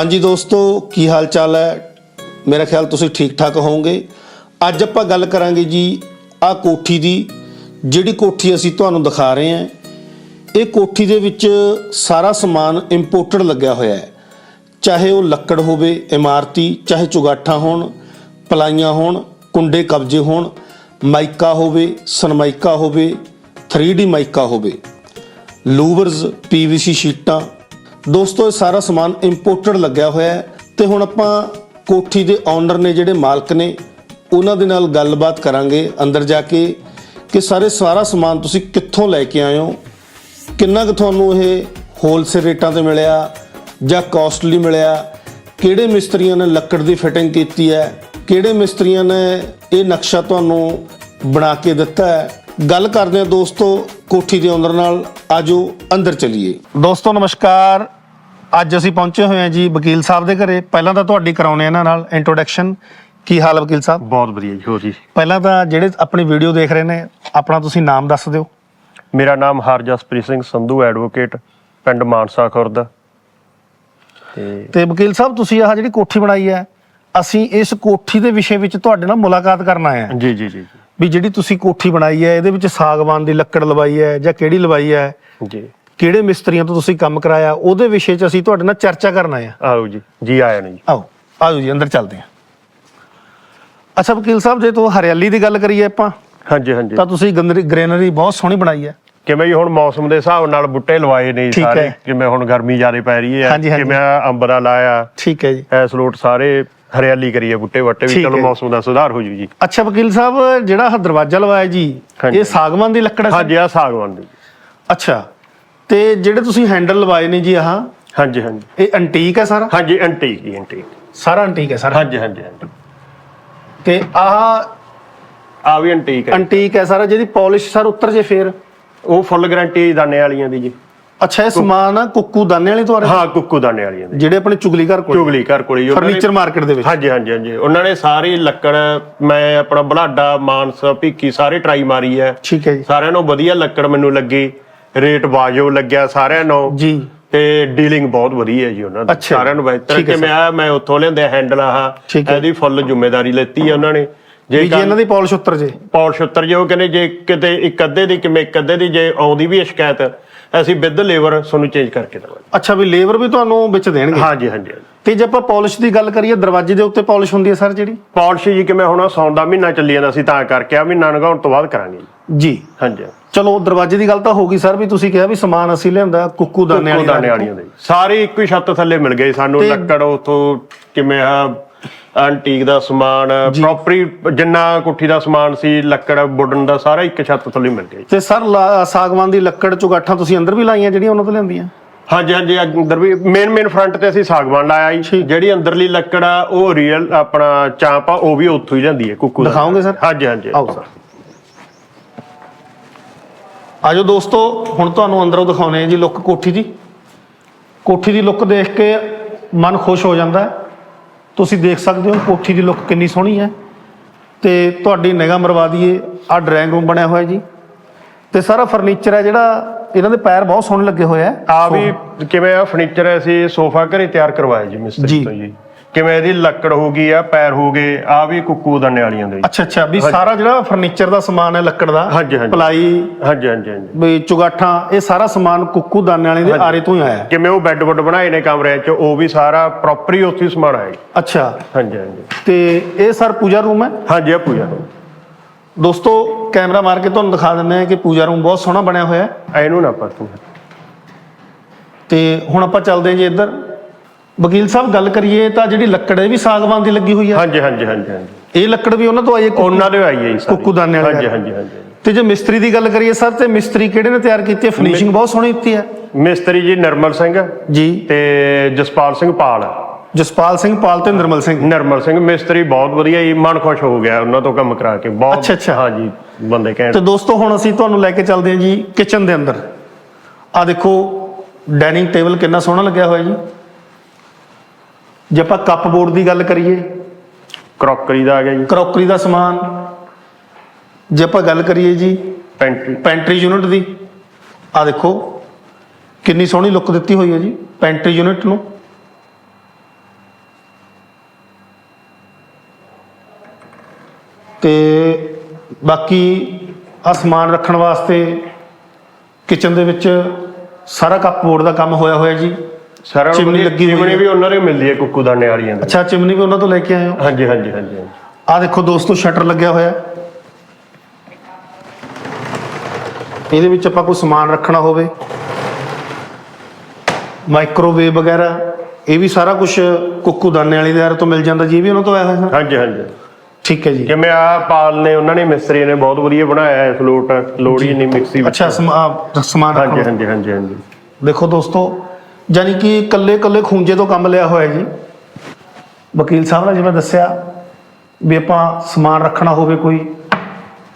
ਹਾਂਜੀ ਦੋਸਤੋ, ਕੀ ਹਾਲ ਚਾਲ ਹੈ? ਮੇਰਾ ਖਿਆਲ ਤੁਸੀਂ ਠੀਕ ਠਾਕ ਹੋਵੋਗੇ। ਅੱਜ ਆਪਾਂ ਗੱਲ ਕਰਾਂਗੇ ਜੀ ਆਹ ਕੋਠੀ ਦੀ, ਜਿਹੜੀ ਕੋਠੀ ਅਸੀਂ ਤੁਹਾਨੂੰ ਦਿਖਾ ਰਹੇ ਹਾਂ। ਇਹ ਕੋਠੀ ਦੇ ਵਿੱਚ ਸਾਰਾ ਸਮਾਨ ਇੰਪੋਰਟਡ ਲੱਗਿਆ ਹੋਇਆ ਹੈ। ਚਾਹੇ ਉਹ ਲੱਕੜ ਹੋਵੇ, ਇਮਾਰਤੀ, ਚਾਹੇ ਚੁਗਾਠਾਂ ਹੋਣ, ਪਲਾਈਆਂ ਹੋਣ, ਕੁੰਡੇ ਕਬਜੇ ਹੋਣ, ਮਾਈਕਾ ਹੋਵੇ, ਸਨਮਾਈਕਾ ਹੋਵੇ 3D ਮਾਈਕਾ ਹੋਵੇ। ਲੂਵਰਸ ਪੀਵੀਸੀ ਸ਼ੀਟਾਂ ਦੋਸਤੋ, ਇਹ ਸਾਰਾ ਸਮਾਨ ਇੰਪੋਰਟਡ ਲੱਗਿਆ ਹੋਇਆ ਹੈ ਤੇ ਹੁਣ ਆਪਾਂ ਕੋਠੀ ਦੇ ਓਨਰ ਨੇ ਜਿਹੜੇ ਮਾਲਕ ਨੇ, ਉਹਨਾਂ ਦੇ ਨਾਲ ਗੱਲਬਾਤ ਕਰਾਂਗੇ ਅੰਦਰ ਜਾ ਕੇ ਕਿ ਸਾਰੇ ਸਾਰਾ ਸਮਾਨ ਤੁਸੀਂ ਕਿੱਥੋਂ ਲੈ ਕੇ ਆਏ ਹੋ, ਕਿੰਨਾ ਕੁ ਤੁਹਾਨੂੰ ਇਹ ਹੋਲਸੇਲ ਰੇਟਾਂ ਤੇ ਮਿਲਿਆ ਜਾਂ ਕਾਸਟਲੀ ਮਿਲਿਆ, ਕਿਹੜੇ ਮਿਸਤਰੀਆਂ ਨੇ ਲੱਕੜ ਦੀ ਫਿਟਿੰਗ ਕੀਤੀ ਹੈ, ਕਿਹੜੇ ਮਿਸਤਰੀਆਂ ਨੇ ਇਹ ਨਕਸ਼ਾ ਤੁਹਾਨੂੰ ਬਣਾ ਕੇ ਦਿੱਤਾ ਹੈ ਗੱਲ ਕਰਦੇ ਹਾਂ ਦੋਸਤੋ ਕੋਠੀ ਦੇ ਓਨਰ ਨਾਲ। ਆਜੋ ਅੰਦਰ ਚਲੀਏ। ਦੋਸਤੋ ਨਮਸਕਾਰ। ਅੱਜ ਅਸੀਂ ਪਹੁੰਚੇ ਹੋਏ ਹਾਂ ਜੀ ਵਕੀਲ ਸਾਹਿਬ ਦੇ ਘਰੇ। ਪਹਿਲਾਂ ਤਾਂ ਤੁਹਾਡੀ ਕਰਾਉਣੇ ਇਹਨਾਂ ਨਾਲ ਇੰਟਰੋਡਕਸ਼ਨ ਕੀ ਹਾਲ ਹੈ ਵਕੀਲ ਸਾਹਿਬ? ਬਹੁਤ ਵਧੀਆ ਜੀ ਹੋਰ ਜੀ? ਪਹਿਲਾਂ ਤਾਂ ਜਿਹੜੇ ਆਪਣੀ ਵੀਡੀਓ ਦੇਖ ਰਹੇ ਨੇ ਆਪਣਾ ਤੁਸੀਂ ਨਾਮ ਦੱਸ ਦਿਓ। ਮੇਰਾ ਨਾਮ ਹਰਜਸਪ੍ਰੀਤ ਸਿੰਘ ਸੰਧੂ ਐਡਵੋਕੇਟ ਪਿੰਡ ਮਾਨਸਾ ਖੁਰਦ। ਤੇ ਤੇ ਵਕੀਲ ਸਾਹਿਬ ਤੁਸੀਂ ਆਹ ਜਿਹੜੀ ਕੋਠੀ ਬਣਾਈ ਹੈ ਅਸੀਂ ਇਸ ਕੋਠੀ ਦੇ ਵਿਸ਼ੇ ਵਿੱਚ ਤੁਹਾਡੇ ਨਾਲ ਮੁਲਾਕਾਤ ਕਰਨ ਆਏ ਹਾਂ। ਜੀ ਜੀ ਜੀ। ਵੀ ਜਿਹੜੀ ਤੁਸੀਂ ਕੋਠੀ ਬਣਾਈ ਹੈ ਇਹਦੇ ਵਿੱਚ ਸਾਗਵਾਨ ਦੀ ਲੱਕੜ ਲਵਾਈ ਹੈ ਜਾਂ ਕਿਹੜੀ ਲਵਾਈ ਹੈ? ਜੀ। ਕਿਹੜੇ ਮਿਸਤਰੀਆਂ ਤੋਂ ਤੁਸੀਂ ਕੰਮ ਕਰਾਇਆ? ਉਹਦੇ ਵਿਸ਼ੇ 'ਚ ਅਸੀਂ ਤੁਹਾਡੇ ਨਾਲ ਚਰਚਾ ਕਰਨ ਆਏ ਹਾਂ। ਆਓ ਜੀ। ਜੀ ਆਇਆਂ ਨੂੰ ਜੀ। ਆਓ ਆਓ ਜੀ ਅੰਦਰ ਚੱਲਦੇ ਹਾਂ। ਅੱਛਾ ਵਕੀਲ ਸਾਹਿਬ ਜੇ ਤੋਂ ਹਰਿਆਲੀ ਦੀ ਗੱਲ ਕਰੀਏ ਆਪਾਂ ਹਾਂਜੀ ਹਾਂਜੀ। ਤਾਂ ਤੁਸੀਂ ਗ੍ਰੀਨਰੀ ਬਹੁਤ ਸੋਹਣੀ ਬਣਾਈ ਹੈ। ਕਿਵੇਂ ਜੀ ਹੁਣ ਮੌਸਮ ਦੇ ਹਿਸਾਬ ਨਾਲ ਬੁੱਟੇ ਲਵਾਏ ਨੇ ਸਾਰੇ। ਕਿਵੇਂ ਹੁਣ ਗਰਮੀ ਜ਼ਿਆਦਾ ਪੈ ਰਹੀ ਹੈ। ਕਿਵੇਂ ਅੰਬਰਾ ਲਾਇਆ। ਠੀਕ ਹੈ ਜੀ। ਐਸ ਲੋਟ ਸਾਰੇ ਹਰਿਆਲੀ ਕਰੀਏ ਬੁੱਟੇ ਵੱਟੇ ਵੀ ਠੀਕ ਚਲੋ ਹੈ। ਮੌਸਮ ਦਾ ਸੁਧਾਰ ਹੋ ਜੂ ਜੀ। ਅੱਛਾ ਵਕੀਲ ਸਾਹਿਬ ਜਿਹੜਾ ਆਹ ਦਰਵਾਜ਼ਾ ਲਵਾਇਆ ਜੀ ਹਾਂਜੀ। ਇਹ ਸਾਗਵਾਨ ਦੀ ਲੱਕੜ ਹੈ ਸਰ? ਹਾਂਜੀ ਆ ਸਾਗਵਾਨ ਦੀ। ਅੱਛਾ ਤੇ ਜਿਹੜੇ ਤੁਸੀਂ ਹੈਂਡਲ ਲਵਾਏ ਨੇ ਜੀ ਆਹ? ਹਾਂਜੀ ਹਾਂਜੀ। ਇਹ ਐਂਟੀਕ ਹੈ ਸਾਰਾ? ਹਾਂਜੀ ਐਂਟੀਕ ਜੀ ਐਂਟੀਕ ਸਾਰਾ ਐਂਟੀਕ ਹੈ ਸਾਰਾ? ਹਾਂਜੀ ਹਾਂਜੀ ਹਾਂਜੀ। ਤੇ ਆਹ ਆ ਵੀ ਐਂਟੀਕ ਹੈ। ਐਂਟੀਕ ਹੈ ਸਾਰਾ ਜਿਹਦੀ ਪਾਲਿਸ਼ ਸਰ ਉੱਤਰ ਜੇ ਫੇਰ? ਉਹ ਫੁੱਲ ਗਾਰੰਟੀ ਦਾਨੇ ਵਾਲੀਆਂ ਦੀ ਜੀ। ਅੱਛਾ ਇਹ ਸਮਾਨ ਆ ਕੁੱਕੂ ਦਾਨੇ ਵਾਲੀ ਤੋਂ ਆ ਰਿਹਾ ਹਾਂ ਕੁੱਕੂ ਦਾਨੇ ਵਾਲੀਆਂ ਦੀ। ਜਿਹੜੇ ਆਪਣੇ ਚੁਗਲੀ ਘਰ ਕੋਲ? ਚੁਗਲੀ ਘਰ ਕੋਲੇ ਜੀ ਉਹਨਾਂ ਨੇ- ਫਰਨੀਚਰ ਮਾਰਕੀਟ ਦੇ ਵਿੱਚ? ਹਾਂਜੀ ਹਾਂਜੀ ਹਾਂਜੀ। ਉਹਨਾਂ ਨੇ ਸਾਰੀ ਲੱਕੜ ਮੈਂ ਆਪਣਾ ਬਲਾਡਾ ਮਾਨਸ ਭਿੱਖੀ ਸਾਰੇ ਟਰਾਈ ਮਾਰੀ ਹੈ। ਠੀਕ ਹੈ ਜੀ। ਸਾਰਿਆਂ ਨੂੰ ਵਧੀਆ ਲੱਕੜ ਮੈਨੂੰ ਲੱਗੀ। ਰੇਟ ਵਾਜਬ ਲੱਗਿਆ ਸਾਰਿਆਂ ਨੂੰ ਜੀ। ਤੇ ਡੀਲਿੰਗ ਬਹੁਤ ਵਧੀਆ ਹੈ ਜੀ ਉਹਨਾਂ ਦੀ। ਅੱਛਾ। ਸਾਰਿਆਂ ਨੂੰ ਬਿਹਤਰ। ਠੀਕ ਹੈ ਕਿ ਮੈਂ ਆ ਮੈਂ ਉੱਥੋਂ ਲਿਆਂਦੇ ਹੈਂਡਲ ਆਹ। ਠੀਕ ਹੈ। ਇਹਦੀ ਫੁੱਲ ਜ਼ਿੰਮੇਵਾਰੀ ਲੈਤੀ ਹੈ ਉਹਨਾਂ ਨੇ। ਵੀ ਜੇ ਜੇ ਇਹਨਾਂ ਦੀ ਪਾਲਿਸ਼ ਉੱਤਰ ਜੇ। ਪੌਲ ਛੁੱਤਰ ਜੇ ਉਹ ਕਹਿੰਦੇ ਜੇ ਕਿਤੇ ਇੱਕ ਅੱਧੇ ਦੀ ਕਿਵੇਂ ਇੱਕ ਅੱਧੇ ਦੀ ਜੇ ਆਉਂਦੀ ਵੀ ਹੈ ਸ਼ਿਕਾਇਤ ਅਸੀਂ ਵਿਦ ਲੇਬਰ ਤੁਹਾਨੂੰ ਚੇਂਜ ਕਰਕੇ ਦੇਵਾਂਗੇ। ਅੱਛਾ ਵੀ ਲੇਬਰ ਵੀ ਤੁਹਾਨੂੰ ਵਿੱਚ ਦੇਣਗੇ? ਹਾਂਜੀ ਹਾਂਜੀ ਹਾਂਜੀ। ਤੇ ਜੇ ਆਪਾਂ ਪਾਲਿਸ਼ ਦੀ ਗੱਲ ਕਰੀਏ ਦਰਵਾਜ਼ੇ ਦੇ ਉੱਤੇ ਪਾਲਿਸ਼ ਹੁੰਦੀ ਹੈ ਸਰ ਜਿਹੜੀ? ਪਾਲਿਸ਼ ਜੀ ਕਿਵੇਂ ਹੁਣ ਸੌਣ ਦਾ ਮਹੀਨਾ ਚੱਲੀ ਜਾਂਦਾ ਸੀ ਤਾਂ ਕਰਕੇ ਆ ਮਹੀਨਾ ਨਗਾਉਣ ਤੋਂ ਬਾਅਦ ਕਰਾਂਗੇ ਜੀ। ਜੀ। ਹਾਂਜੀ। ਚਲੋ ਦਰਵਾਜ਼ੇ ਦੀ ਗੱਲ ਤਾਂ ਹੋ ਗਈ ਸਰ ਵੀ ਤੁਸੀਂ ਕਿਹਾ ਵੀ ਸਮਾਨ ਅਸੀਂ ਲਿਆਂਦਾ ਕੁੱਕੂ ਦਾਨੇ ਵਾਲੀ ਦਾਣੇ ਵਾਲੀਆਂ ਦੇ। ਸਾਰੇ ਇੱਕੋ ਹੀ ਛੱਤ ਥੱਲੇ ਮਿਲ ਗਏ ਸਾਨੂੰ ਤੇ- ਲੱਕੜ ਉਥੋਂ ਕਿਵੇਂ ਆ ਐਂਟੀਕ ਦਾ ਸਮਾਨ ਪ੍ਰੋਪਰੀ ਜਿੰਨਾ ਕੋਠੀ ਦਾ ਸਮਾਨ ਸੀ ਲੱਕੜ ਵੁੱਡਨ ਦਾ ਸਾਰਾ ਇੱਕ ਛੱਤ ਥੱਲੇ ਮਿਲ ਗਿਆ। ਤੇ ਸਰ ਲਾ- ਸਾਗਵਾਨ ਦੀ ਲੱਕੜ ਚੁਗਾਠਾਂ ਤੁਸੀਂ ਅੰਦਰ ਵੀ ਲਾਈਆਂ ਜਿਹੜੀਆਂ ਉਹਨਾਂ ਤੋਂ ਲਿਆਂਦੀਆਂ? ਹਾਂਜੀ ਹਾਂਜੀ ਅੰਦਰ ਵੀ ਮੇਨ ਮੇਨ ਫਰੰਟ ਤੇ ਅਸੀਂ ਸਾਗਵਾਨ ਲਾਇਆ ਜੀ। ਜਿਹੜੀ ਅੰਦਰਲੀ ਲੱਕੜ ਆ ਉਹ ਰੀਅਲ ਆਪਣਾ ਚਾਂਪ ਆ ਉਹ ਵੀ ਉੱਥੋਂ ਹੀ ਜਾਂਦੀ ਹੈ ਕੁੱਕੂ ਦਾ। ਦਿਖਾਓਗੇ ਸਰ? ਹਾਂਜੀ ਹਾਂਜੀ। ਆਓ ਸਰ। ਆਜੋ ਦੋਸਤੋ ਹੁਣ ਤੁਹਾਨੂੰ ਅੰਦਰੋਂ ਦਿਖਾਉਣੇ ਆ ਜੀ ਲੁੱਕ ਕੋਠੀ ਦੀ। ਕੋਠੀ ਦੀ ਲੁੱਕ ਦੇਖ ਕੇ ਮਨ ਖੁਸ਼ ਹੋ ਜਾਂਦਾ ਹੈ। ਤੁਸੀਂ ਦੇਖ ਸਕਦੇ ਹੋ ਕੋਠੀ ਦੀ ਲੁੱਕ ਕਿੰਨੀ ਸੋਹਣੀ ਹੈ। ਤੇ ਤੁਹਾਡੀ ਨਿਗਾਹ ਮਰਵਾ ਦਈਏ ਆ ਡਰਾਇੰਗ ਰੂਮ ਬਣਿਆ ਹੋਇਆ ਜੀ। ਤੇ ਸਾਰਾ ਫਰਨੀਚਰ ਹੈ ਜਿਹੜਾ ਇਹਨਾਂ ਦੇ ਪੈਰ ਬਹੁਤ ਸੋਹਣੇ ਲੱਗੇ ਹੋਏ ਆ ਆ ਵੀ ਕਿਵੇਂ ਆ ਫਰਨੀਚਰ ਅਸੀਂ ਸੋਫਾ ਘਰੇ ਤਿਆਰ ਕਰਵਾਇਆ ਜੀ ਜੀ। ਮਿਸਤਰੀ ਤੋਂ ਜੀ। ਕਿਵੇਂ ਇਹਦੀ ਲੱਕੜ ਹੋ ਗਈ ਆ ਪੈਰ ਹੋ ਗਏ ਆ ਵੀ ਕੁੱਕੂ ਦਾਨੇ ਵਾਲੀਆਂ ਦੇ। ਅੱਛਾ ਅੱਛਾ ਵੀ ਸਾਰਾ ਜਿਹੜਾ ਫਰਨੀਚਰ ਦਾ ਸਮਾਨ ਹੈ ਲੱਕੜ ਦਾ ਹਾਂਜੀ, ਹਾਂਜੀ। ਪਲਾਈ ਹਾਂਜੀ ਹਾਂਜੀ ਹਾਂਜੀ। ਵੀ ਚੁਗਾਠਾਂ ਇਹ ਸਾਰਾ ਸਮਾਨ ਕੁੱਕੂ ਦਾਨੇ ਵਾਲੇ ਦੇ ਆਰੇ ਤੋਂ ਹੀ ਆਇਆ। ਹੈ। ਕਿਵੇਂ ਉਹ ਬੈੱਡ ਬੁੱਡ ਬਣਾਏ ਨੇ ਕਮਰਿਆਂ 'ਚ ਉਹ ਵੀ ਸਾਰਾ ਪ੍ਰੋਪਰ ਹੀ ਉੱਥੇ ਹੀ ਸਮਾਨ ਆਇਆ ਜੀ। ਅੱਛਾ। ਹਾਂਜੀ ਹਾਂਜੀ। ਤੇ ਇਹ ਸਰ ਪੂਜਾ ਰੂਮ ਹੈ? ਹਾਂਜੀ ਆ ਪੂਜਾ ਨੂੰ ਦੋਸਤੋ ਕੈਮਰਾ ਮਾਰ ਕੇ ਤੁਹਾਨੂੰ ਦਿਖਾ ਦਿੰਦੇ ਹਾਂ ਕਿ ਪੂਜਾ ਰੂਮ ਬਹੁਤ ਸੋਹਣਾ ਬਣਿਆ ਹੋਇਆ ਹੈ। ਇਹਨੂੰ ਨਾ ਪਤੂ ਤੇ ਹੁਣ ਆਪਾਂ ਚੱਲਦੇ ਹਾਂ ਜੀ ਇੱਧਰ। ਵਕੀਲ ਸਾਹਿਬ ਗੱਲ ਕਰੀਏ ਤਾਂ ਜਿਹੜੀ ਲੱਕੜ ਹੈ ਇਹ ਵੀ ਸਾਗਵਾਨ ਦੀ ਲੱਗੀ ਹੋਈ ਹੈ ਹਾਂਜੀ ਹਾਂਜੀ ਹਾਂਜੀ ਹਾਂਜੀ। ਇਹ ਲੱਕੜ ਵੀ ਉਹਨਾਂ ਤੋਂ ਆਈ ਹੈ ਕੁ- ਉਹਨਾਂ ਦੇ ਆਈ ਹੈ ਜੀ ਸਾਰੀ। ਕੁੱਕੂ ਦਾਨੇ ਵਾਲੀ ਹਾਂਜੀ ਆ। ਹਾਂਜੀ ਹਾਂਜੀ ਤੇ ਜੇ ਮਿਸਤਰੀ ਦੀ ਗੱਲ ਕਰੀਏ ਸਰ ਤੇ ਮਿਸਤਰੀ ਕਿਹੜੇ ਨੇ ਤਿਆਰ ਕੀਤੀ ਹੈ? ਫਿਨਿਸ਼ਿੰਗ ਬਹੁਤ ਸੋਹਣੀ ਦਿੱਤੀ ਹੈ। ਮਿਸਤਰੀ ਜੀ ਨਰਮਲ ਸਿੰਘ। ਜੀ। ਤੇ ਜਸਪਾਲ ਸਿੰਘ ਪਾਲ। ਜਸਪਾਲ ਸਿੰਘ ਪਾਲ ਤੇ ਨਿਰਮਲ ਸਿੰਘ। ਨਰਮਲ ਸਿੰਘ ਮਿਸਤਰੀ ਬਹੁਤ ਵਧੀਆ ਜੀ ਮਨ ਖੁਸ਼ ਹੋ ਗਿਆ ਉਹਨਾਂ ਤੋਂ ਕੰਮ ਕਰਾ ਕੇ। ਬਹੁਤ ਅੱਛਾ, ਅੱਛਾ। ਹਾਂਜੀ ਬੰਦੇ ਕਹਿਣ। ਤੇ ਦੋਸਤੋ ਹੁਣ ਅਸੀਂ ਤੁਹਾਨੂੰ ਲੈ ਕੇ ਚੱਲਦੇ ਹਾਂ ਜੀ ਕਿਚਨ ਦੇ ਅੰਦਰ। ਆ ਦੇਖੋ ਡਾਈਨਿੰਗ ਟੇਬਲ ਕਿੰਨਾ ਸੋਹਣਾ ਲੱਗਿਆ ਹੋਇਆ ਜੀ। ਜੇ ਆਪਾਂ ਕੱਪ ਬੋਰਡ ਦੀ ਗੱਲ ਕਰੀਏ ਕਰੋਕਰੀ ਦਾ ਆ ਗਿਆ ਜੀ। ਕਰੋਕਰੀ ਦਾ ਸਮਾਨ ਜੇ ਆਪਾਂ ਗੱਲ ਕਰੀਏ ਜੀ ਪੈਂਟਰੀ ਪੈਂਟਰੀ ਯੂਨਿਟ ਦੀ ਆ ਦੇਖੋ ਕਿੰਨੀ ਸੋਹਣੀ ਲੁੱਕ ਦਿੱਤੀ ਹੋਈ ਹੈ ਜੀ ਪੈਂਟਰੀ ਯੂਨਿਟ ਨੂੰ। ਤੇ ਬਾਕੀ ਆ ਸਮਾਨ ਰੱਖਣ ਵਾਸਤੇ ਕਿਚਨ ਦੇ ਵਿੱਚ ਸਾਰਾ ਕੱਪ ਬੋਰਡ ਦਾ ਕੰਮ ਹੋਇਆ ਹੋਇਆ ਜੀ। ਸਾਰਾ ਚਿਮਨੀ ਲੱਗੀ ਹੋਈ ਚਿਮਨੀ ਹੈ। ਵੀ ਉਹਨਾਂ ਦੇ ਮਿਲਦੀ ਹੈ ਕੁੱਕੂ ਦਾਣੇ ਵਾਲੀਆਂ ਦੀ। ਅੱਛਾ ਚਿਮਨੀ ਵੀ ਉਹਨਾਂ ਤੋਂ ਲੈ ਕੇ ਆਏ ਹੋ? ਹਾਂਜੀ ਹਾਂਜੀ ਹਾਂਜੀ। ਆ ਦੇਖੋ ਦੋਸਤੋ ਸ਼ਟਰ ਲੱਗਿਆ ਹੋਇਆ। ਇਹਦੇ ਵਿੱਚ ਆਪਾਂ ਕੋਈ ਸਮਾਨ ਰੱਖਣਾ ਹੋਵੇ। ਮਾਈਕ੍ਰੋਵੇਵ ਵਗੈਰਾ ਇਹ ਵੀ ਸਾਰਾ ਕੁਝ ਕੁੱਕੂ ਵਾਲੀ ਦੇ ਤੋਂ ਮਿਲ ਜਾਂਦਾ ਜੀ ਇਹ ਵੀ ਉਹਨਾਂ ਤੋਂ ਆਇਆ ਹੋਇਆ? ਹਾਂਜੀ ਹਾਂਜੀ। ਠੀਕ ਹੈ ਜੀ। ਜਿਵੇਂ ਆ ਪਾਲ ਨੇ ਉਹਨਾਂ ਨੇ ਮਿਸਤਰੀ ਨੇ ਬਹੁਤ ਵਧੀਆ ਬਣਾਇਆ ਹੈ ਫਲੋਟ ਲੋੜੀ ਨਹੀਂ ਮਿਕਸੀ ਵਿੱਚ। ਅੱਛਾ ਸਮਾਨ ਹਾਂਜੀ ਹਾਂਜੀ ਹਾਂਜੀ। ਦੇਖੋ ਦੋਸਤੋ ਯਾਨੀ ਕਿ ਕੱਲੇ ਕੱਲੇ ਖੂੰਜੇ ਤੋਂ ਕੰਮ ਲਿਆ ਹੋਇਆ ਜੀ। ਵਕੀਲ ਸਾਹਿਬ ਨੇ ਜਿਵੇਂ ਦੱਸਿਆ ਵੀ ਆਪਾਂ ਸਮਾਨ ਰੱਖਣਾ ਹੋਵੇ ਕੋਈ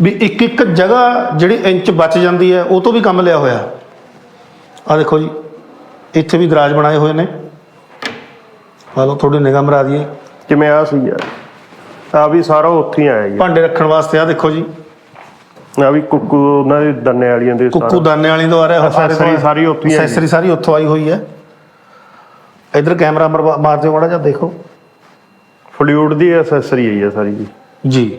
ਵੀ ਇੱਕ ਇੱਕ ਜਗ੍ਹਾ ਜਿਹੜੀ ਇੰਚ ਬਚ ਜਾਂਦੀ ਹੈ ਉਹ ਤੋਂ ਵੀ ਕੰਮ ਲਿਆ ਹੋਇਆ। ਆ ਦੇਖੋ ਜੀ ਇੱਥੇ ਵੀ ਦਰਾਜ ਬਣਾਏ ਹੋਏ ਨੇ। ਆ ਲਓ ਥੋੜੀ ਨਿਗਾਹ ਮਰਾ ਦਈਏ। ਜਿਵੇਂ ਆ ਸੀ ਯਾਰ ਆ ਵੀ ਸਾਰਾ ਉੱਥੇ ਹੀ ਆਇਆ ਜੀ। ਭਾਂਡੇ ਰੱਖਣ ਵਾਸਤੇ ਆ ਦੇਖੋ ਜੀ। ਆ ਵੀ ਕੁੱਕੂ ਉਹਨਾਂ ਦੇ ਦੰਨੇ ਵਾਲੀਆਂ ਦੇ ਕੁੱਕੂ ਦਾਨੇ ਵਾਲੀ ਤੋਂ ਆ ਰਿਹਾ Accessory ਸਾਰੀ ਉੱਥੋਂ ਹੀ। ਐਕਸੈਸਰੀ ਸਾਰੀ ਉੱਥੋਂ ਆਈ ਹੋਈ ਹੈ। ਇਧਰ ਕੈਮਰਾ ਮਰਵਾ- ਮਾਰ ਦਿਓ ਮਾੜਾ ਜਿਹਾ ਦੇਖੋ। ਫਲੂਇਡ ਦੀ ਐਕਸੈਸਰੀ ਹੈ ਸਾਰੀ ਜੀ। ਜੀ।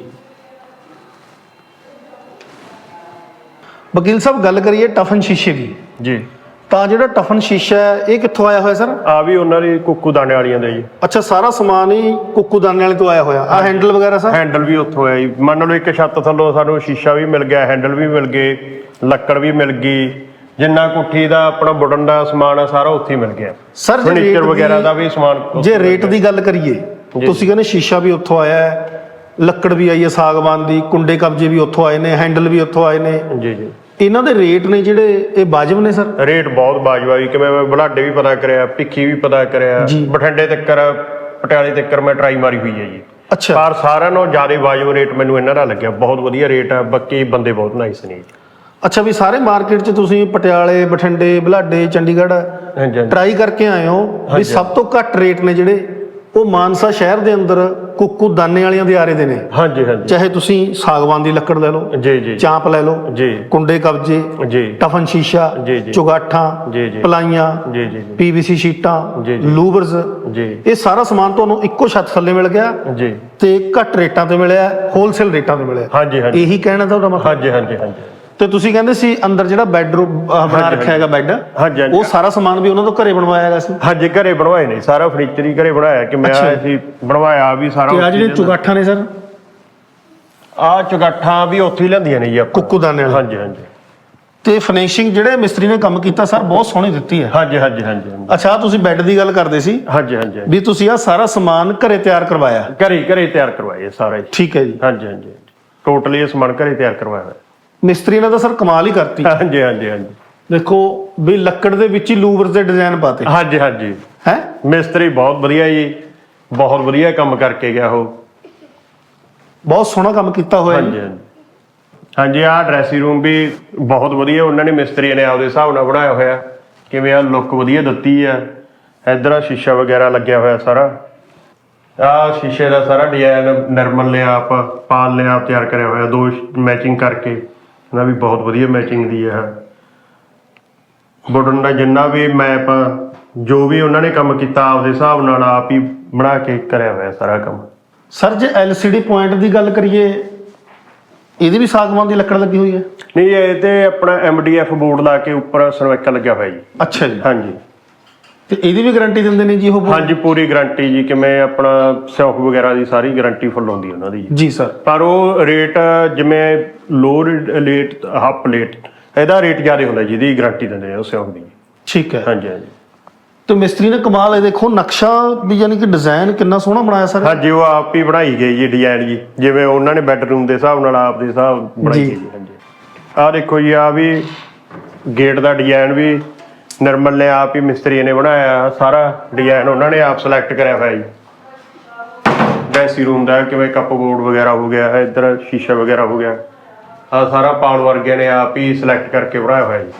ਵਕੀਲ ਸਾਹਿਬ ਗੱਲ ਕਰੀਏ ਟਫਨ ਸ਼ੀਸ਼ੇ ਦੀ। ਜੀ। ਤਾਂ ਜਿਹੜਾ ਟਫਨ ਸ਼ੀਸ਼ਾ ਹੈ ਇਹ ਕਿੱਥੋਂ ਆਇਆ ਹੋਇਆ ਸਰ? ਆ ਵੀ ਉਹਨਾਂ ਦੀ ਕੁੱਕੂ ਦਾਣੇ ਵਾਲੀਆਂ ਦੇ ਜੀ। ਅੱਛਾ ਸਾਰਾ ਸਮਾਨ ਹੀ ਕੁੱਕੂ ਦਾਨੇ ਵਾਲੇ ਤੋਂ ਆਇਆ ਹੋਇਆ। ਆ ਹੈਂਡਲ ਵਗੈਰਾ ਸਰ? ਹੈਂਡਲ ਵੀ ਉੱਥੋਂ ਆਇਆ ਜੀ। ਮੰਨ ਲਓ ਇੱਕ ਛੱਤ ਥੱਲੋਂ ਸਾਨੂੰ ਸ਼ੀਸ਼ਾ ਵੀ ਮਿਲ ਗਿਆ ਹੈਂਡਲ ਵੀ ਮਿਲ ਗਏ ਲੱਕੜ ਵੀ ਮਿਲ ਗਈ ਜਿੰਨਾ ਕੁੱਠੀ ਦਾ ਆਪਣਾ ਵੁਡਨ ਦਾ ਸਮਾਨ ਆ ਸਾਰਾ ਉੱਥੇ ਹੀ ਮਿਲ ਗਿਆ ਸਰ ਜੇ ਫਰਨੀਚਰ ਵਗੈਰਾ ਦੀ- ਦਾ ਵੀ ਸਮਾਨ ਉੱਥੇ ਜੇ ਮਿਲ ਰੇਟ ਗਿਆ। ਦੀ ਗੱਲ ਕਰੀਏ ਜੀ। ਤੁਸੀਂ ਕਹਿੰਦੇ ਸ਼ੀਸ਼ਾ ਵੀ ਉੱਥੋਂ ਆਇਆ ਹੈ ਲੱਕੜ ਵੀ ਆਈ ਹੈ ਸਾਗਵਾਨ ਦੀ ਕੁੰਡੇ ਕਬਜੇ ਵੀ ਉੱਥੋਂ ਆਏ ਨੇ ਹੈਂਡਲ ਵੀ ਉੱਥੋਂ ਆਏ ਨੇ ਜੀ ਜੀ ਇਹਨਾਂ ਦੇ ਰੇਟ ਨੇ ਜਿਹੜੇ ਇਹ ਵਾਜਬ ਨੇ ਸਰ ਰੇਟ ਬਹੁਤ ਬਾਜਵਾਈ ਕਿਵੇਂ ਮੈਂ ਬਲਾਡੇ ਵੀ ਪਤਾ ਕਰਿਆ ਭਿੱਖੀ ਵੀ ਪਤਾ ਕਰਿਆ ਜੀ। ਬਠਿੰਡੇ ਤੱਕਰ ਪਟਿਆਲੇ ਤੱਕਰ ਮੈਂ ਟਰਾਈ ਮਾਰੀ ਹੋਈ ਹੈ ਜੀ ਅੱਛਾ ਪਰ ਸਾਰਿਆਂ ਨਾਲੋਂ ਜ਼ਿਆਦਾ ਵਾਜਬ ਰੇਟ ਮੈਨੂੰ ਇਹਨਾਂ ਦਾ ਲੱਗਿਆ ਬਹੁਤ ਵਧੀਆ ਰੇਟ ਆ ਬਾਕੀ ਬੰਦੇ ਬਹੁਤ ਨਾਈਸ ਨੇ ਜੀ। ਅੱਛਾ ਵੀ ਸਾਰੇ ਮਾਰਕੀਟ 'ਚ ਤੁਸੀਂ ਪਟਿਆਲੇ ਬਠਿੰਡੇ ਬੁਲਾਡੇ ਚੰਡੀਗੜ੍ਹ ਹਾਂਜੀ ਹਾਂਜੀ। ਟਰਾਈ ਕਰਕੇ ਆਏ ਹੋ ਵੀ ਹਾਂਜੀ। ਸਭ ਤੋਂ ਘੱਟ ਰੇਟ ਨੇ ਜਿਹੜੇ ਉਹ ਮਾਨਸਾ ਸ਼ਹਿਰ ਦੇ ਅੰਦਰ ਕੁੱਕੂ ਦਾਨੇ ਵਾਲਿਆਂ ਦੇ ਆਰੇ ਦੇ ਨੇ। ਹਾਂਜੀ ਹਾਂਜੀ। ਚਾਹੇ ਤੁਸੀਂ ਸਾਗਵਾਨ ਦੀ ਲੱਕੜ ਲੈ ਲਓ ਜੀ ਜੀ। ਚਾਂਪ ਲੈ ਲਓ ਜੀ। ਕੁੰਡੇ ਕਬਜੇ ਜੀ। ਟਫਨ ਸ਼ੀਸ਼ਾ ਜੀ, ਜੀ। ਚੁਗਾਠਾਂ ਜੀ, ਜੀ। ਪਲਾਈਆਂ ਜੀ ਜੀ ਜੀ। ਪੀਵੀਸੀ ਸ਼ੀਟਾਂ ਜੀ, ਜੀ। ਲੂਵਰਸ ਜੀ। ਇਹ ਸਾਰਾ ਸਮਾਨ ਤੁਹਾਨੂੰ ਇੱਕੋ ਛੱਤ ਥੱਲੇ ਮਿਲ ਗਿਆ ਜੀ। ਤੇ ਘੱਟ ਰੇਟਾਂ ਤੇ ਮਿਲਿਆ ਹੋਲਸੇਲ ਰੇਟਾਂ ਤੇ ਮਿਲਿਆ। ਹਾਂਜੀ ਹਾਂਜੀ। ਇਹੀ ਕਹਿਣਾ ਤੁਹਾਡਾ ਮਤਲਬ? ਹਾਂਜੀ ਹਾਂਜੀ ਹਾਂਜੀ। ਤੇ ਤੁਸੀਂ ਕਹਿੰਦੇ ਸੀ ਅੰਦਰ ਜਿਹੜਾ ਬੈੱਡਰੂਮ ਬਣਾ ਰੱਖਿਆ ਹੈਗਾ ਬੈੱਡ ਹਾਂਜੀ, ਹਾਂਜੀ। ਉਹ ਸਾਰਾ ਸਮਾਨ ਵੀ ਉਹਨਾਂ ਤੋਂ ਘਰੇ ਬਣਵਾਇਆ ਹੈਗਾ ਸੀ? ਹਾਂਜੀ ਘਰੇ ਬਣਵਾਏ ਨੇ ਸਾਰਾ ਫਰਨੀਚਰ ਹੀ ਘਰੇ ਬਣਾਇਆ ਕਿ ਮੈਂ ਅੱਛਾ। ਅਸੀਂ ਬਣਵਾਇਆ ਵੀ ਸਾਰਾ ਤੇ ਆ ਜਿਹੜੇ ਚੁਗਾਠਾਂ ਨੇ ਸਰ? ਆ ਚੁਗਾਠਾਂ ਵੀ ਉੱਥੇ ਹੀ ਲੈਂਦੀਆਂ ਨੇ ਜੀ ਆਪਾਂ। ਕੁੱਕੂ ਦਾਨੇ ਵਾਲੇ। ਹਾਂਜੀ ਹਾਂਜੀ। ਤੇ ਫਿਨਿਸ਼ਿੰਗ ਜਿਹੜੇ ਮਿਸਤਰੀ ਨੇ ਕੰਮ ਕੀਤਾ ਸਰ ਬਹੁਤ ਸੋਹਣੀ ਦਿੱਤੀ ਹੈ। ਹਾਂਜੀ ਹਾਂਜੀ ਹਾਂਜੀ ਹਾਂਜੀ। ਅੱਛਾ ਆਹ ਤੁਸੀਂ ਬੈੱਡ ਦੀ ਗੱਲ ਕਰਦੇ ਸੀ? ਹਾਂਜੀ ਹਾਂਜੀ ਹਾਂਜੀ। ਵੀ ਤੁਸੀਂ ਆ ਸਾਰਾ ਸਮਾਨ ਘਰੇ ਤਿਆਰ ਕਰਵਾਇਆ। ਘਰੇ ਘਰੇ ਤਿਆਰ ਕਰਵਾਏ ਇਹ ਸਾਰਾ ਠੀਕ ਹੈ ਜੀ। ਹਾਂਜੀ ਹਾਂਜੀ ਟੋਟਲੀ ਇਹ ਸਮਾਨ ਘਰੇ ਤਿਆਰ ਕਰਵਾਇਆ ਹੋਇਆ। ਮਿਸਤਰੀ ਨੇ ਤਾਂ ਸਰ ਕਮਾਲ ਹੀ ਕਰਤੀ। ਹਾਂਜੀ ਹਾਂਜੀ ਹਾਂਜੀ। ਦੇਖੋ ਵੀ ਲੱਕੜ ਦੇ ਵਿੱਚ ਹੀ ਲੂਵਰਸ ਦੇ ਡਿਜ਼ਾਈਨ ਪਾਤੇ। ਹਾਂਜੀ ਹਾਂਜੀ। ਹੈ? ਮਿਸਤਰੀ ਬਹੁਤ ਵਧੀਆ ਜੀ ਬਹੁਤ ਵਧੀਆ ਕੰਮ ਕਰਕੇ ਗਿਆ ਉਹ। ਬਹੁਤ ਸੋਹਣਾ ਕੰਮ ਕੀਤਾ ਹੋਇਆ ਹਾਂਜੀ ਹਾਂਜੀ। ਹਾਂਜੀ ਆਹ ਡਰੈਸਿੰਗ ਰੂਮ ਵੀ ਬਹੁਤ ਵਧੀਆ ਉਹਨਾਂ ਨੇ ਮਿਸਤਰੀ ਨੇ ਆਪਦੇ ਹਿਸਾਬ ਨਾਲ ਬਣਾਇਆ ਹੋਇਆ। ਕਿਵੇਂ ਆ ਲੁੱਕ ਵਧੀਆ ਦਿੱਤੀ ਆ। ਇਧਰ ਆ ਸ਼ੀਸ਼ਾ ਵਗੈਰਾ ਲੱਗਿਆ ਹੋਇਆ ਸਾਰਾ। ਆ ਸ਼ੀਸ਼ੇ ਦਾ ਸਾਰਾ ਡਿਜ਼ਾਈਨ ਨਰਮਲ ਨੇ ਆਪ ਪਾਲ ਨੇ ਆਪ ਤਿਆਰ ਕਰਿਆ ਹੋਇਆ ਦੋ ਮੈਚਿੰਗ ਕਰਕੇ। ਇਹਨਾਂ ਵੀ ਬਹੁਤ ਵਧੀਆ ਮੈਚਿੰਗ ਦੀ ਹੈ ਬੁੱਡਨ ਦਾ ਜਿੰਨਾ ਵੀ ਮੈਪ ਜੋ ਵੀ ਉਹਨਾਂ ਨੇ ਕੰਮ ਕੀਤਾ ਆਪਦੇ ਹਿਸਾਬ ਨਾਲ ਆਪ ਹੀ ਬਣਾ ਕੇ ਕਰਿਆ ਹੋਇਆ ਸਾਰਾ ਕੰਮ। ਸਰ ਜੇ LCD ਪੁਆਇੰਟ ਦੀ ਗੱਲ ਕਰੀਏ ਇਹਦੀ ਵੀ ਸਾਗਵਾਨ ਦੀ ਲੱਕੜ ਲੱਗੀ ਹੋਈ ਹੈ? ਨਹੀਂ ਇਹ ਤੇ ਆਪਣਾ MDF ਬੋਰਡ ਲਾ ਕੇ ਉੱਪਰ ਸਰਵੈਕਲ ਲੱਗਿਆ ਹੋਇਆ ਜੀ। ਅੱਛਾ ਜੀ। ਹਾਂਜੀ। ਤੇ ਇਹਦੀ ਵੀ ਗਾਰੰਟੀ ਦਿੰਦੇ ਨੇ ਜੀ ਉਹ ਹਾਂਜੀ ਪੂਰੀ ਗਾਰੰਟੀ ਜੀ ਕਿਵੇਂ ਆਪਣਾ ਸਿਉਂਕ ਵਗੈਰਾ ਦੀ ਸਾਰੀ ਗਾਰੰਟੀ ਫੁੱਲ ਹੁੰਦੀ ਉਹਨਾਂ ਦੀ। ਜੀ ਸਰ ਪਰ ਉਹ ਰੇਟ ਜਿਵੇਂ ਲੋ ਰੇਟ ਹਾਫ ਪਲੇਟ ਇਹਦਾ ਰੇਟ ਜ਼ਿਆਦਾ ਹੁੰਦਾ ਜਿਹਦੀ ਗਾਰੰਟੀ ਦਿੰਦੇ ਨੇ ਉਹ ਸਿਉਂਕ ਦੀ। ਠੀਕ ਹੈ। ਹਾਂਜੀ ਹਾਂਜੀ। ਤੇ ਮਿਸਤਰੀ ਨੇ ਕਮਾਲ ਇਹ ਦੇਖੋ ਨਕਸ਼ਾ ਵੀ ਯਾਨੀ ਕਿ ਡਿਜ਼ਾਈਨ ਕਿੰਨਾ ਸੋਹਣਾ ਬਣਾਇਆ ਸਰ ਹਾਂਜੀ ਉਹ ਆਪ ਹੀ ਬਣਾਈ ਗਈ ਜੀ ਡਿਜ਼ਾਈਨ ਜੀ। ਜਿਵੇਂ ਉਹਨਾਂ ਨੇ ਬੈੱਡਰੂਮ ਦੇ ਹਿਸਾਬ ਨਾਲ ਆਪ ਦੇ ਹਿਸਾਬ ਬਣਾਈ। ਗਈ ਹਾਂਜੀ। ਆਹ ਦੇਖੋ ਜੀ ਆ ਵੀ ਗੇਟ ਦਾ ਡਿਜ਼ਾਈਨ ਵੀ ਨਰਮਲ ਨੇ ਆਪ ਹੀ ਮਿਸਤਰੀ ਨੇ ਬਣਾਇਆ ਸਾਰਾ ਡਿਜ਼ਾਈਨ ਉਹਨਾਂ ਨੇ ਆਪ ਸਿਲੈਕਟ ਕਰਿਆ ਹੋਇਆ ਜੀ। ਡੈਸੀ ਰੂਮ ਦਾ ਕਿਵੇਂ ਕੱਪ ਬੋਰਡ ਵਗੈਰਾ ਹੋ ਗਿਆ ਇੱਧਰ ਸ਼ੀਸ਼ਾ ਵਗੈਰਾ ਹੋ ਗਿਆ। ਆ ਸਾਰਾ ਪਾਲ ਵਰਗੇ ਨੇ ਆਪ ਹੀ ਸਿਲੈਕਟ ਕਰਕੇ ਬਣਾਇਆ ਹੋਇਆ ਜੀ।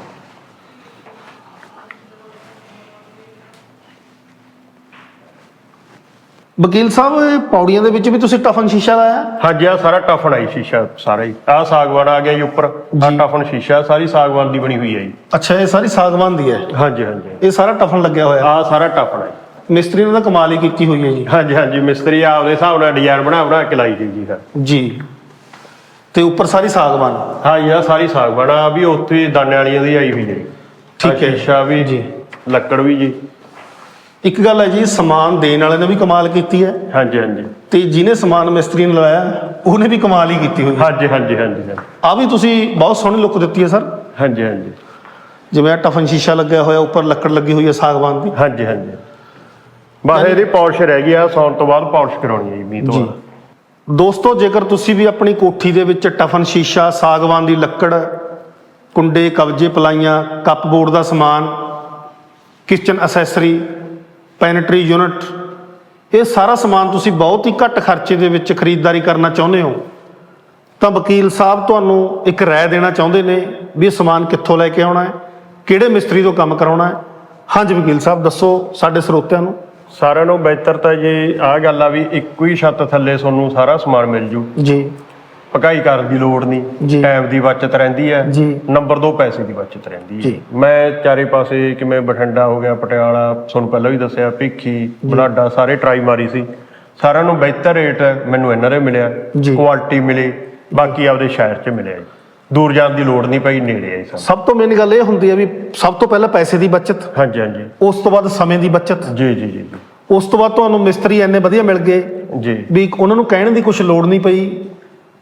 ਵਕੀਲ ਸਾਹਿਬ ਇਹ ਪੌੜੀਆਂ ਦੇ ਵਿੱਚ ਵੀ ਤੁਸੀਂ ਟਫਨ ਸ਼ੀਸ਼ਾ ਲਾਇਆ? ਹਾਂਜੀ ਆ ਸਾਰਾ ਟਫਨ ਆਈ ਸ਼ੀਸ਼ਾ ਸਾਰਾ ਹੀ। ਆ ਸਾਗਵਾਨ ਆ ਗਿਆ ਜੀ ਉੱਪਰ। ਆ ਟਫਨ ਸ਼ੀਸ਼ਾ ਸਾਰੀ ਸਾਗਵਾਨ ਦੀ ਬਣੀ ਹੋਈ ਹੈ ਜੀ। ਅੱਛਾ ਇਹ ਸਾਰੀ ਸਾਗਵਾਨ ਦੀ ਹੈ? ਹਾਂਜੀ ਹਾਂਜੀ। ਇਹ ਸਾਰਾ ਟਫਨ ਲੱਗਿਆ ਹੋਇਆ? ਆ ਸਾਰਾ ਟਫਨ ਹੈ ਮਿਸਤਰੀ ਨੇ ਤਾਂ ਕਮਾਲ ਹੀ ਕੀਤੀ ਹੋਈ ਹੈ ਜੀ। ਹਾਂਜੀ ਹਾਂਜੀ ਮਿਸਤਰੀ ਆਪਦੇ ਹਿਸਾਬ ਨਾਲ ਡਿਜ਼ਾਈਨ ਬਣਾ ਬਣਾ ਕੇ ਲਾਈ ਜੀ ਸਰ ਜੀ। ਤੇ ਉੱਪਰ ਸਾਰੀ ਸਾਗਵਾਨ ਹਾਂ ਜੀ ਆ ਸਾਰੀ ਸਾਗਵਾਨ ਆ ਵੀ ਉੱਥੇ ਦਾਨੇ ਵਾਲੀਆਂ ਦੀ ਆਈ ਹੋਈ ਹੈ ਜੀ। ਠੀਕ ਆਹ ਹੈ। ਸ਼ੀਸ਼ਾ ਵੀ ਜੀ। ਲੱਕੜ ਵੀ ਜੀ। ਇੱਕ ਗੱਲ ਹੈ ਜੀ ਸਮਾਨ ਦੇਣ ਵਾਲੇ ਨੇ ਵੀ ਕਮਾਲ ਕੀਤੀ ਹੈ। ਹਾਂਜੀ ਹਾਂਜੀ। ਤੇ ਜਿਹਨੇ ਸਮਾਨ ਮਿਸਤਰੀ ਨੂੰ ਲਾਇਆ ਉਹਨੇ ਵੀ ਕਮਾਲ ਹੀ ਕੀਤੀ ਹੋਈ ਹਾਂਜੀ ਹਾਂਜੀ ਹਾਂਜੀ ਹਾਂਜੀ। ਆ ਵੀ ਤੁਸੀਂ ਬਹੁਤ ਸੋਹਣੀ ਲੁੱਕ ਦਿੱਤੀ ਹੈ ਸਰ। ਹਾਂਜੀ ਹਾਂਜੀ। ਜਿਵੇਂ ਆ ਟਫਨ ਸ਼ੀਸ਼ਾ ਲੱਗਿਆ ਹੋਇਆ ਉੱਪਰ ਲੱਕੜ ਲੱਗੀ ਹੋਈ ਹੈ ਸਾਗਵਾਨ ਦੀ। ਹਾਂਜੀ ਹਾਂਜੀ। ਬਸ ਇਹਦੀ ਪਾਲਿਸ਼ ਰਹਿ ਗਈ ਆ ਸੌਣ ਤੋਂ ਬਾਅਦ ਪਾਲਿਸ਼ ਕਰਾਉਣੀ ਹੈ ਜੀ ਮੀਂਹ ਤੋਂ ਬਾਅਦ। ਦੋਸਤੋ, ਜੇਕਰ ਤੁਸੀਂ ਵੀ ਆਪਣੀ ਕੋਠੀ ਦੇ ਵਿੱਚ ਟਫਨ ਸ਼ੀਸ਼ਾ, ਸਾਗਵਾਨ ਦੀ ਲੱਕੜ, ਕੁੰਡੇ, ਕਬਜੇ ਪਲਾਈਆਂ, ਕੱਪ ਬੋਰਡ ਦਾ ਸਮਾਨ ਕਿਚਨ ਅਸੈਸਰੀ ਪੈਨਟਰੀ ਯੂਨਿਟ ਇਹ ਸਾਰਾ ਸਮਾਨ ਤੁਸੀਂ ਬਹੁਤ ਹੀ ਘੱਟ ਖਰਚੇ ਦੇ ਵਿੱਚ ਖਰੀਦਦਾਰੀ ਕਰਨਾ ਚਾਹੁੰਦੇ ਹੋ, ਤਾਂ ਵਕੀਲ ਸਾਹਿਬ ਤੁਹਾਨੂੰ ਇੱਕ ਰਾਏ ਦੇਣਾ ਚਾਹੁੰਦੇ ਨੇ ਵੀ ਇਹ ਸਮਾਨ ਕਿੱਥੋਂ ਲੈ ਕੇ ਆਉਣਾ ਹੈ, ਕਿਹੜੇ ਮਿਸਤਰੀ ਤੋਂ ਕੰਮ ਕਰਾਉਣਾ ਹੈ। ਹਾਂਜੀ, ਵਕੀਲ ਸਾਹਿਬ, ਦੱਸੋ ਸਾਡੇ ਸਰੋਤਿਆਂ ਨੂੰ। ਸਾਰਿਆਂ ਨੂੰ ਬਿਹਤਰ ਤਾਂ ਜੀ ਆਹ ਗੱਲ ਆ ਵੀ ਇੱਕੋ ਹੀ ਛੱਤ ਥੱਲੇ ਤੁਹਾਨੂੰ ਸਾਰਾ ਸਮਾਨ ਮਿਲ ਜੂ ਜੀ ਪਕਾਈ ਕਰਨ ਦੀ ਲੋੜ ਜੀ। ਨਹੀਂ ਟਾਈਮ ਦੀ ਬਚਤ ਰਹਿੰਦੀ ਹੈ ਜੀ। ਨੰਬਰ 2 ਪੈਸੇ ਦੀ ਬਚਤ ਰਹਿੰਦੀ ਹੈ ਜੀ। ਮੈਂ ਚਾਰੇ ਪਾਸੇ ਕਿਵੇਂ ਬਠਿੰਡਾ ਹੋ ਗਿਆ ਪਟਿਆਲਾ ਤੁਹਾਨੂੰ ਪਹਿਲਾਂ ਵੀ ਦੱਸਿਆ ਭਿੱਖੀ ਬਲਾਡਾ ਸਾਰੇ ਟਰਾਈ ਮਾਰੀ ਸੀ ਸਾਰਿਆਂ ਨੂੰ ਬਿਹਤਰ ਰੇਟ ਮੈਨੂੰ ਇਹਨਾਂ ਦੇ ਮਿਲਿਆ ਜੀ। ਕੁਆਲਿਟੀ ਮਿਲੀ ਬਾਕੀ ਆਪਦੇ ਸ਼ਹਿਰ 'ਚ ਮਿਲਿਆ ਜੀ ਦੂਰ ਜਾਣ ਦੀ ਲੋੜ ਨਹੀਂ ਪਈ ਨੇੜੇ ਆ ਜੀ ਸਭ ਸਭ ਤੋਂ ਮੇਨ ਗੱਲ ਇਹ ਹੁੰਦੀ ਹੈ ਵੀ ਸਭ ਤੋਂ ਪਹਿਲਾਂ ਪੈਸੇ ਦੀ ਬਚਤ ਹਾਂਜੀ ਹਾਂਜੀ। ਉਸ ਤੋਂ ਬਾਅਦ ਸਮੇਂ ਦੀ ਬਚਤ। ਜੀ ਜੀ ਜੀ। ਉਸ ਤੋਂ ਬਾਅਦ ਤੁਹਾਨੂੰ ਮਿਸਤਰੀ ਇੰਨੇ ਵਧੀਆ ਮਿਲ ਗਏ ਜੀ। ਵੀ ਉਹਨਾਂ ਨੂੰ ਕਹਿਣ ਦੀ ਕੁਝ ਲੋੜ ਨਹੀਂ ਪਈ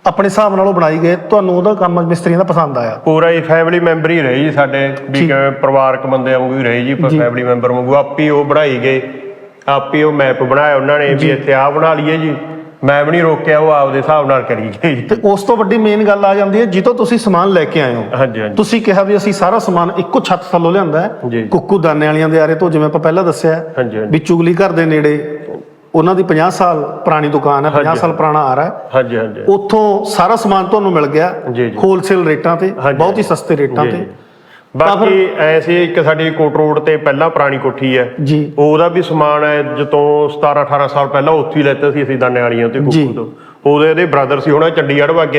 ਆਪਣੇ ਹਿਸਾਬ ਨਾਲ ਉਹ ਬਣਾਈ ਗਏ ਤੁਹਾਨੂੰ ਉਹਦਾ ਕੰਮ ਮਿਸਤਰੀਆਂ ਦਾ ਪਸੰਦ ਆਇਆ। ਪੂਰਾ ਹੀ ਫੈਮਿਲੀ ਮੈਂਬਰ ਹੀ ਰਹੇ ਜੀ ਸਾਡੇ ਵੀ। ਕਿਵੇਂ ਪਰਿਵਾਰਕ ਬੰਦਿਆਂ ਵਾਂਗੂ ਹੀ ਰਹੇ ਜੀ ਜੀ। ਫੈਮਿਲੀ ਮੈਂਬਰ ਵਾਂਗੂ। ਆਪੀ ਉਹ ਬਣਾਈ ਗਏ ਆਪੀ ਉਹ ਮੈਪ ਬਣਾਇਆ ਉਹਨਾਂ ਨੇ ਵੀ ਇੱਥੇ ਆ ਬਣਾ ਲਈਏ ਜੀ। ਮੈਂ ਵੀ ਨਹੀਂ ਰੋਕਿਆ ਉਹ ਆਪਦੇ ਹਿਸਾਬ ਨਾਲ ਕਰੀ ਜੀ ਤੇ ਉਸ ਤੋਂ ਵੱਡੀ ਮੇਨ ਗੱਲ ਆ ਜਾਂਦੀ ਹੈ ਜਿੱਦੋਂ ਤੁਸੀਂ ਸਮਾਨ ਲੈ ਕੇ ਆਏ ਹੋ ਹਾਂਜੀ ਹਾਂਜੀ ਤੁਸੀਂ ਕਿਹਾ ਵੀ ਅਸੀਂ ਸਾਰਾ ਸਮਾਨ ਇੱਕੋ ਛੱਤ ਥੱਲੋਂ ਲਿਆਂਦਾ ਹੈ ਜੀ। ਕੁੱਕੂ ਦਾਨੇ ਵਾਲੀਆਂ ਦੇ ਆਰੇ ਤੋਂ ਜਿਵੇਂ ਆਪਾਂ ਪਹਿਲਾਂ ਦੱਸਿਆ ਹੈ, ਹਾਂਜੀ, ਹਾਂਜੀ। ਵੀ ਚੁਗਲੀ ਘਰ ਦੇ ਨੇੜੇ ਉਹਨਾਂ ਦੀ 50 ਸਾਲ ਪੁਰਾਣੀ ਦੁਕਾਨ ਹੈ 50 ਹਾਂਜੀ। ਸਾਲ ਪੁਰਾਣਾ ਆ ਰਿਹਾ ਹੈ ਹਾਂਜੀ ਹਾਂਜੀ ਉੱਥੋਂ ਸਾਰਾ ਸਮਾਨ ਤੁਹਾਨੂੰ ਮਿਲ ਗਿਆ ਜੀ, ਜੀ। ਹੋਲਸੇਲ ਰੇਟਾਂ ਤੇ ਹਾਂਜੀ। ਬਹੁਤ ਹੀ ਸਸਤੇ ਰੇਟਾਂ ਜੀ, ਤੇ ਜੀ। ਬਾਕੀ ਐਸੀ ਇੱਕ ਸਾਡੀ ਕੋਟ ਰੋਡ ਤੇ ਪਹਿਲਾਂ ਪੁਰਾਣੀ ਕੋਠੀ ਹੈ। ਜੀ। ਉਹਦਾ ਵੀ ਸਮਾਨ ਹੈ ਜਦੋਂ 17 18 ਸਾਲ ਪਹਿਲਾਂ ਉੱਥੇ ਹੀ ਲੈਤਾ ਸੀ ਅਸੀਂ ਦਾਨੇ ਵਾਲੀਆਂ ਤੇ। ਕੁੱਕੂ ਤੋਂ। ਉਹਦੇ ਇਹਦੇ ਬ੍ਰਦਰ ਸੀ ਹੁਣ ਚੰਡੀਗੜ੍ਹ ਵਗ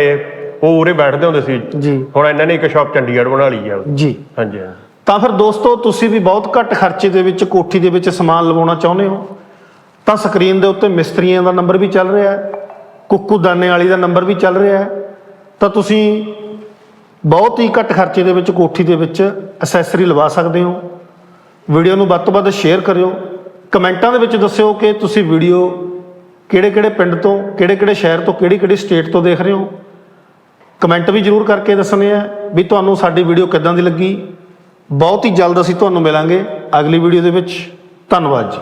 ਉਹ ਉਰੇ ਬੈਠਦੇ ਹੁੰਦੇ ਸੀ। ਜੀ। ਹੁਣ ਇਹਨਾਂ ਨੇ ਇੱਕ ਸ਼ਾਪ ਚੰਡੀਗੜ੍ਹ ਬਣਾ ਲਈ ਆ। ਜੀ। ਹਾਂਜੀ ਤਾਂ ਫਿਰ ਦੋਸਤੋ ਤੁਸੀਂ ਵੀ ਬਹੁਤ ਘੱਟ ਖਰਚੇ ਦੇ ਵਿੱਚ ਕੋਠੀ ਦੇ ਵਿੱਚ ਸਮਾਨ ਲਵਾਉਣਾ ਚਾਹੁੰਦੇ ਹੋ। ਤਾਂ ਸਕਰੀਨ ਦੇ ਉੱਤੇ ਮਿਸਤਰੀਆਂ ਦਾ ਨੰਬਰ ਵੀ ਚੱਲ ਰਿਹਾ ਹੈ। ਕੁੱਕੂ ਦਾਨੇ ਵਾਲੀ ਦਾ ਨੰਬਰ ਵੀ ਚੱਲ ਰਿਹਾ ਹੈ। ਤਾਂ ਤੁਸੀਂ ਬਹੁਤ ਹੀ ਘੱਟ ਖਰਚੇ ਦੇ ਵਿੱਚ ਕੋਠੀ ਦੇ ਵਿੱਚ ਅਸੈਸਰੀ ਲਵਾ ਸਕਦੇ ਹੋ। ਵੀਡੀਓ ਨੂੰ ਵੱਧ ਤੋਂ ਵੱਧ ਸ਼ੇਅਰ ਕਰਿਓ। ਕਮੈਂਟਾਂ ਦੇ ਵਿੱਚ ਦੱਸਿਓ ਕਿ ਤੁਸੀਂ ਵੀਡੀਓ ਕਿਹੜੇ ਕਿਹੜੇ ਪਿੰਡ ਤੋਂ ਕਿਹੜੇ ਕਿਹੜੇ ਸ਼ਹਿਰ ਤੋਂ ਕਿਹੜੀ ਕਿਹੜੀ ਸਟੇਟ ਤੋਂ ਦੇਖ ਰਹੇ ਹੋ। ਕਮੈਂਟ ਵੀ ਜਰੂਰ ਕਰਕੇ ਦੱਸਣੇ ਆ ਵੀ ਤੁਹਾਨੂੰ ਸਾਡੀ ਵੀਡੀਓ ਕਿੱਦਾਂ ਦੀ ਲੱਗੀ। ਬਹੁਤ ਹੀ ਜਲਦ ਅਸੀਂ ਤੁਹਾਨੂੰ ਮਿਲਾਂਗੇ ਅਗਲੀ ਵੀਡੀਓ ਦੇ ਵਿੱਚ। ਧੰਨਵਾਦ ਜੀ।